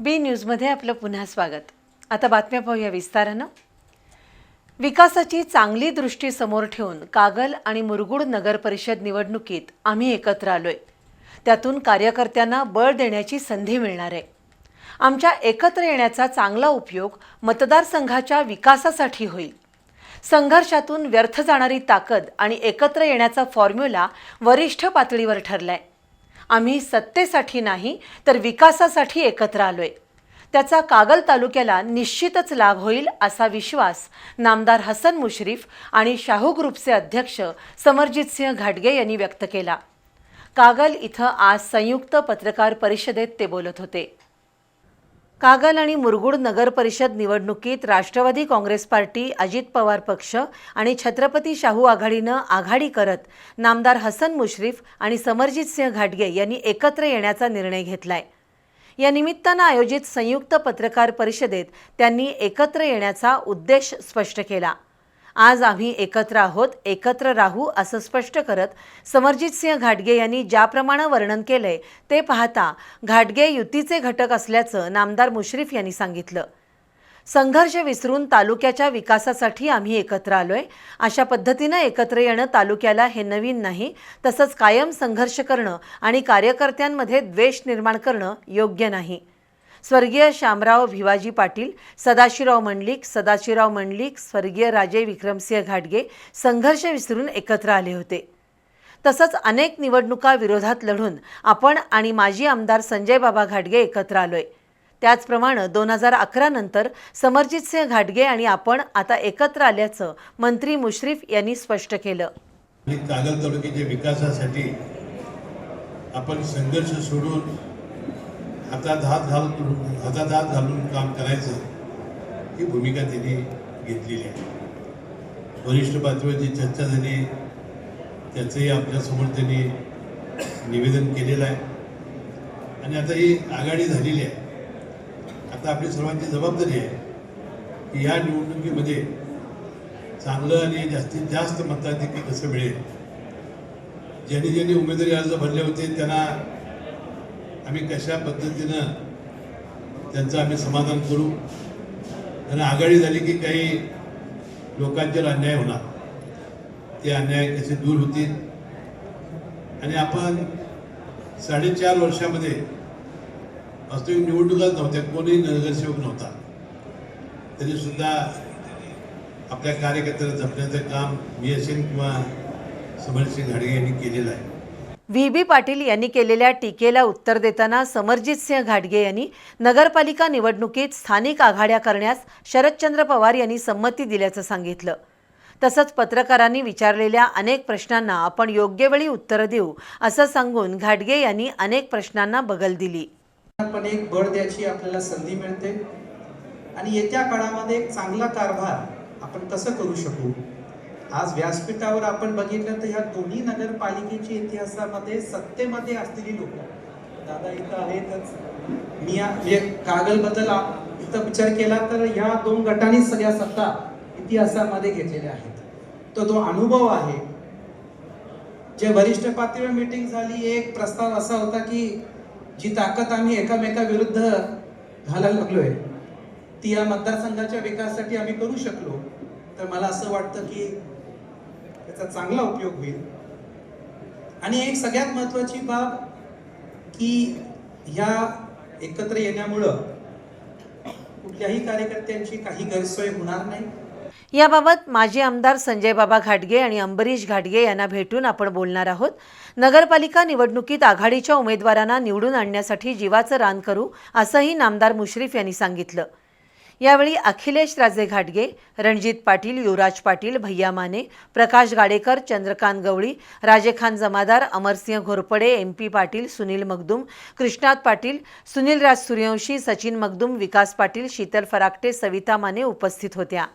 बी न्यूजमध्ये आपलं पुन्हा स्वागत. आता बातम्या पाहूया विस्तारानं. विकासाची चांगली दृष्टी समोर ठेवून कागल आणि मुरगुड नगर परिषद निवडणुकीत आम्ही एकत्र आलोय. त्यातून कार्यकर्त्यांना बळ देण्याची संधी मिळणार आहे. आमच्या एकत्र येण्याचा चांगला उपयोग मतदारसंघाच्या विकासासाठी होईल. संघर्षातून व्यर्थ जाणारी ताकद आणि एकत्र येण्याचा फॉर्म्युला वरिष्ठ पातळीवर ठरलाय. आम्ही सत्तेसाठी नाही तर विकासासाठी एकत्र आलो आहे त्याचा कागल तालुक्याला निश्चितच लाभ होईल असा विश्वास नामदार हसन मुश्रीफ आणि शाहू ग्रुपचे अध्यक्ष समरजित सिंह घाटगे यांनी व्यक्त केला. कागल इथं आज संयुक्त पत्रकार परिषदेत ते बोलत होते. कागल आणि मुरगुड नगर परिषद निवडणुकीत राष्ट्रवादी काँग्रेस पार्टी अजित पवार पक्ष आणि छत्रपती शाहू आघाडीनं आघाडी करत नामदार हसन मुश्रीफ आणि समरजित सिंह घाटगे यांनी एकत्र येण्याचा निर्णय घेतलाय. या निमित्तानं आयोजित संयुक्त पत्रकार परिषदेत त्यांनी एकत्र येण्याचा उद्देश स्पष्ट केला. आज आम्ही एकत्र आहोत. एकत्र राहू असं स्पष्ट करत समरजित सिंह घाटगे यांनी ज्याप्रमाणे वर्णन केलंय ते पाहता घाटगे युतीचे घटक असल्याचं नामदार मुश्रीफ यांनी सांगितलं. संघर्ष विसरून तालुक्याच्या विकासासाठी आम्ही एकत्र आलोय. अशा पद्धतीनं एकत्र येणं तालुक्याला हे नवीन नाही. तसंच कायम संघर्ष करणं आणि कार्यकर्त्यांमध्ये द्वेष निर्माण करणं योग्य नाही. स्वर्गीय शामराव भिवाजी पाटील सदाशिवराव मंडलिक सदाशिवराव मंडलिक स्वर्गीय राजे विक्रमसिंह घाटगे संघर्ष विसरून एकत्र आले होते. तसंच अनेक निवडणुका विरोधात लढून आपण आणि माजी आमदार संजय बाबा घाटगे एकत्र आलोय. त्याचप्रमाणे दोन हजार अकरा नंतर समरजित सिंह घाटगे आणि आपण आता एकत्र आल्याचं मंत्री मुश्रीफ यांनी स्पष्ट केलं. कागल तालुक्याच्या विकासासाठी आपण संघर्ष सोडून हातात हात घालून हातात हात घालून काम करायचं ही भूमिका त्यांनी घेतलेली आहे. वरिष्ठ पातळीवरची चर्चा झाली. त्याचंही आपल्यासमोर त्यांनी निवेदन केलेलं आहे. आणि आता ही आघाडी झालेली आहे. आता आपली सर्वांची जबाबदारी आहे की या निवडणुकीमध्ये चांगलं आणि जास्तीत जास्त मताधिक्य कसं मिळेल? ज्यांनी ज्यांनी उमेदवारी अर्ज भरले होते त्यांना आम्ही कशा पद्धतीनं त्यांचं आम्ही समाधान करू? त्यांना आघाडी झाली की काही लोकांच्यावर अन्याय होणार. ते अन्याय कसे दूर होतील? आणि आपण साडेचार वर्षामध्ये वास्तविक निवडणुकाच नव्हत्या कोणीही नगरसेवक नव्हता. तरीसुद्धा आपल्या कार्यकर्त्याला जपण्याचं काम मी असेल किंवा समरसिंग घाडगे यांनी केलेलं आहे. व्ही बी पाटील यांनी केलेल्या टीकेला उत्तर देताना समरजित सिंह घाटगे यांनी नगरपालिका निवडणुकीत स्थानिक आघाड्या करण्यास शरदचंद्र पवार यांनी संमती दिल्याचं सांगितलं. तसंच पत्रकारांनी विचारलेल्या अनेक प्रश्नांना आपण योग्य वेळी उत्तरं देऊ असं सांगून घाटगे यांनी अनेक प्रश्नांना बगल दिली. पण एक बळ द्यायची आपल्याला संधी मिळते. आणि येत्या काळामध्ये एक चांगला कारभार आपण कसं करू शकू? आज व्यासपीठावर आपण बघितलं तर ह्या दोन्ही नगरपालिकेच्या इतिहासामध्ये सत्तेमध्ये असलेली लोक दादा इथं आहेतच. मी कागल म्हणजे कागलबद्दल इथं विचार केला तर ह्या दोन गटांनी सगळ्या सत्ता इतिहासामध्ये घेतलेल्या आहेत. तो अनुभव आहे. जे वरिष्ठ पातळीवर मीटिंग झाली एक प्रस्ताव असा होता की जी ताकद आम्ही एकामेका विरुद्ध घालायला लागलोय ती या मतदारसंघाच्या विकासासाठी आम्ही करू शकलो. तर मला असं वाटतं की त्याचा चांगला उपयोग होईल. आणि एक सगळ्यात महत्वाची बाब की ह्या एकत्र येण्यामुळं कुठल्याही कार्यकर्त्यांची काही गैरसोय होणार नाही. याबाबत माजी आमदार संजय बाबा घाटगे आणि अंबरीश घाटगे यांना भेटून आपण बोलणार आहोत. नगरपालिका निवडणुकीत आघाडीच्या उमेदवारांना निवडून आणण्यासाठी जीवाचं रान करू असंही नामदार मुश्रीफ यांनी सांगितलं. यावेळी अखिलेश राजे घाटगे रणजित पाटील युवराज पाटील भैया माने प्रकाश गाडेकर चंद्रकांत गवळी राजेखान जमादार अमरसिंह घोरपडे एम पी पाटील सुनील मगदुम कृष्णात पाटील सुनील राज सूर्यवंशी सचिन मगदुम विकास पाटील शीतल फराकटे सविता माने उपस्थित होत्या.